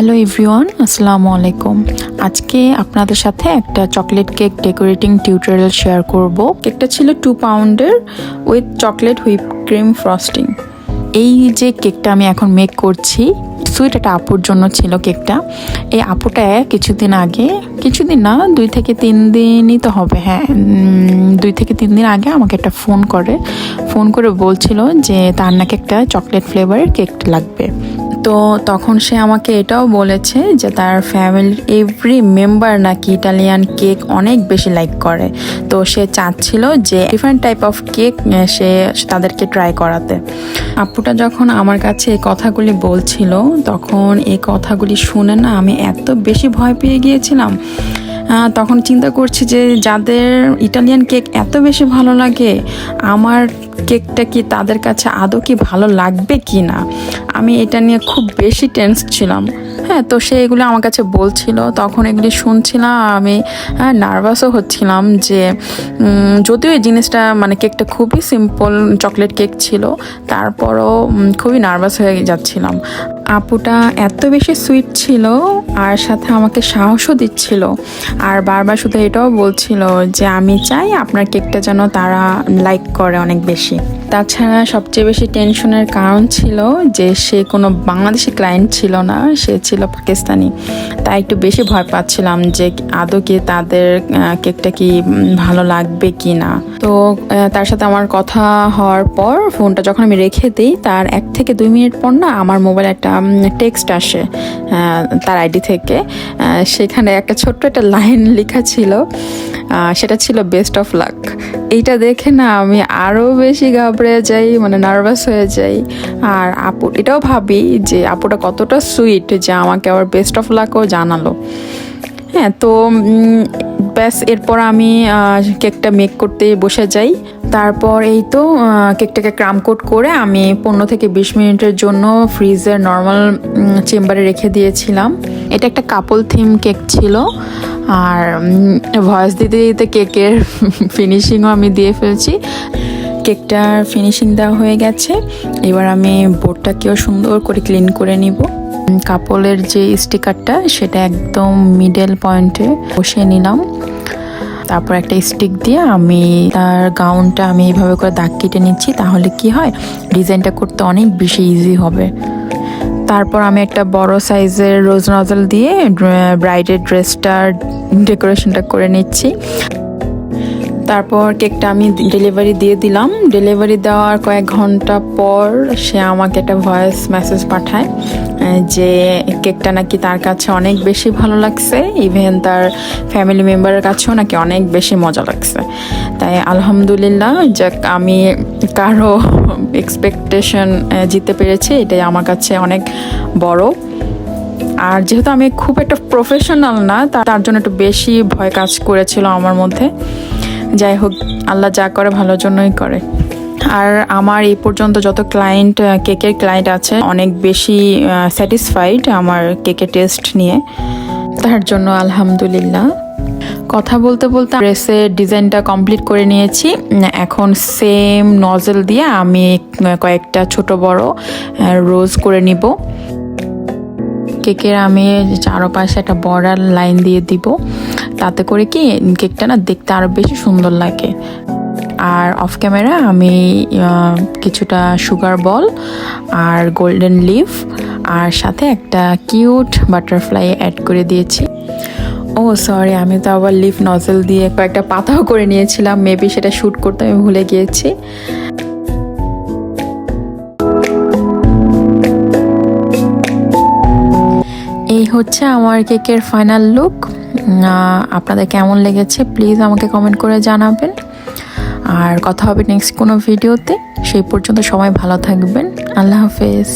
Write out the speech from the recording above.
Hello everyone আসসালামু আলাইকুম আজকে আপনাদের সাথে একটা chocolate cake decorating tutorial share করব। কেকটা ছিল টু পাউন্ডের with chocolate whip cream frosting এই যে কেকটা আমি এখন মেক করছি সুইট একটা আপুর জন্য ছিল কেকটা। এই আপুটা কিছুদিন আগে, কিছুদিন না, দুই থেকে তিন দিনই তো হবে হ্যাঁ দুই থেকে তিন দিন আগে আমাকে একটা ফোন করে। ফোন করে বলছিল যে তার নাকি একটা চকলেট ফ্লেভারের কেক লাগবে। তো তখন সে আমাকে এটাও বলেছে যে তার ফ্যামিলির এভরি মেম্বার নাকি ইটালিয়ান কেক অনেক বেশি লাইক করে। তো সে চাচ্ছিল যে ডিফারেন্ট টাইপ অফ কেক সে তাদেরকে ট্রাই করাতে। আপুটা যখন আমার কাছে এই কথাগুলি বলছিল, তখন এই কথাগুলি শুনে না আমি এত বেশি ভয় পেয়ে গিয়েছিলাম তখন চিন্তা করছি যে যাদের ইটালিয়ান কেক এত বেশি ভালো লাগে, আমার কেকটা কি তাদের কাছে আদৌ কি ভালো লাগবে কি না আমি এটা নিয়ে খুব বেশি টেন্স ছিলাম। হ্যাঁ তো সে এগুলো আমার কাছে বলছিল। তখন এগুলি শুনছিলাম আমি নার্ভাসও হচ্ছিলাম যে যদিও এই জিনিসটা মানে কেকটা খুবই সিম্পল চকলেট কেক ছিল, তারপরও খুবই নার্ভাস হয়ে যাচ্ছিলাম। আপুটা এত বেশি সুইট ছিল, আর সাথে আমাকে সাহসও দিচ্ছিল, আর বারবার শুধু এটাও বলছিল যে, আমি চাই আপনার কেকটা যেন তারা লাইক করে অনেক বেশি। তাছাড়া সবচেয়ে বেশি টেনশনের কারণ ছিল যে সে কোনো বাংলাদেশি ক্লায়েন্ট ছিল না, সে ছিল পাকিস্তানি। তাই একটু বেশি ভয় পাচ্ছিলাম যে আদৌ কি তাদের কেকটা কি ভালো লাগবে কি না। তো তার সাথে আমার কথা হওয়ার পর ফোনটা যখন আমি রেখে দিই, তার এক থেকে দুই মিনিট পর না আমার মোবাইলে একটা টেক্সট আসে তার আইডি থেকে। সেখানে একটা ছোট্ট একটা লাইন লেখা ছিল সেটা ছিল বেস্ট অফ লাক এইটা দেখে না আমি আরও বেশি ঘাবড়ে যাই মানে নার্ভাস হয়ে যাই। আর আপু, এটাও ভাবি যে আপুটা কতটা সুইট যে আমাকে আবার বেস্ট অফ লাকও জানালো। হ্যাঁ তো ব্যাস, এরপর আমি কেকটা মেক করতে বসে যাই। তারপর এই তো কেকটাকে ক্রাম কোট করে আমি পনেরো থেকে বিশ মিনিটের জন্য ফ্রিজের নর্মাল চেম্বারে রেখে দিয়েছিলাম। এটা একটা কাপল থিম কেক ছিল, আর ভয়েস দিতে দিতে কেকের ফিনিশিংও আমি দিয়ে ফেলছি। কেকটার ফিনিশিং দেওয়া হয়ে গেছে, এবার আমি বোর্ডটাকেও সুন্দর করে ক্লিন করে নিব। কাপলের যে স্টিকারটা, সেটা একদম মিডল পয়েন্টে বসিয়ে নিলাম। তারপর একটা স্টিক দিয়ে আমি তার গাউনটা আমি এইভাবে করে দাগ কেটে নিচ্ছি, তাহলে কি হয়? ডিজাইনটা করতে অনেক বেশি ইজি হবে। তারপর আমি একটা বড় সাইজের রোজ নজল দিয়ে ব্রাইডের ড্রেসটার ডেকোরেশনটা করে নিচ্ছি। তারপর কেকটা আমি ডেলিভারি দিয়ে দিলাম। ডেলিভারি দেওয়ার কয়েক ঘণ্টা পর সে আমাকে একটা ভয়েস মেসেজ পাঠায়। যে কেকটা নাকি তার কাছে অনেক বেশি ভালো লাগছে ইভেন তার ফ্যামিলি মেম্বারের কাছেও নাকি অনেক বেশি মজা লাগছে। তাই আলহামদুলিল্লাহ, যাক, আমি কারও এক্সপেকটেশন জিততে পেরেছি, এটাই আমার কাছে অনেক বড়। আর যেহেতু আমি খুব একটা প্রফেশনাল না তার জন্য একটু বেশি ভয় কাজ করেছিল আমার মধ্যে। যাই হোক, আল্লাহ যা করে ভালোর জন্যই করে। আর আমার এই পর্যন্ত যত ক্লায়েন্ট কেকের ক্লায়েন্ট আছে, অনেক বেশি স্যাটিসফাইড আমার কেকের টেস্ট নিয়ে। তার জন্য আলহামদুলিল্লাহ। কথা বলতে বলতে ড্রেসের ডিজাইনটা কমপ্লিট করে নিয়েছি। এখন সেম নজেল দিয়ে আমি কয়েকটা ছোট বড় রোজ করে নিব। কেকের আমি চারপাশে একটা বর্ডার লাইন দিয়ে দিব। তাতে করে কি কেকটা না দেখতে আরও বেশি সুন্দর লাগে। আর অফ ক্যামেরা আমি কিছুটা সুগার বল আর গোল্ডেন লিফ আর সাথে একটা কিউট বাটারফ্লাই অ্যাড করে দিয়েছি। ও সরি আমি তো আবার লিফ নজল দিয়ে কয়েকটা পাতাও করে নিয়েছিলাম। মেবি সেটা শ্যুট করতে আমি ভুলে গিয়েছি। এই হচ্ছে আমার কেকের ফাইনাল লুক আপনাদের কেমন লেগেছে? প্লিজ আমাকে কমেন্ট করে জানাবেন। আর কথা হবে নেক্সট কোনো ভিডিওতে সেই পর্যন্ত সবাই ভালো থাকবেন। আল্লাহ হাফেজ।